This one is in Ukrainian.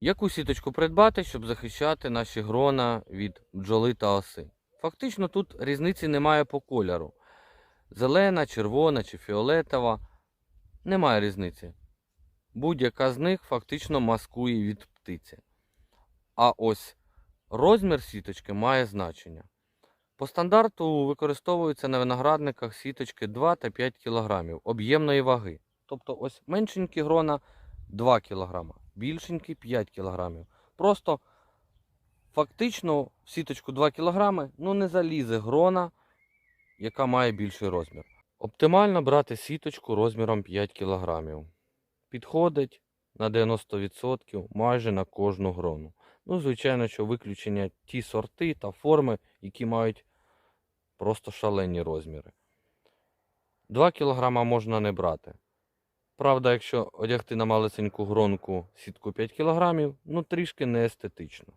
Яку сіточку придбати, щоб захищати наші грона від бджоли та оси? Фактично тут різниці немає по кольору. Зелена, червона чи фіолетова. Немає різниці. Будь-яка з них фактично маскує від птиці. А ось розмір сіточки має значення. По стандарту використовуються на виноградниках сіточки 2 та 5 кг об'ємної ваги. Тобто ось меншенькі грона 2 кг, більшенькі 5 кг. Просто фактично в сіточку 2 кг ну не залізе грона, яка має більший розмір. Оптимально брати сіточку розміром 5 кг. Підходить на 90% майже на кожну грону. Ну, звичайно, що виключення ті сорти та форми, які мають просто шалені розміри. 2 кг можна не брати. Правда, якщо одягти на малесеньку гронку сітку 5 кг, ну трішки не естетично.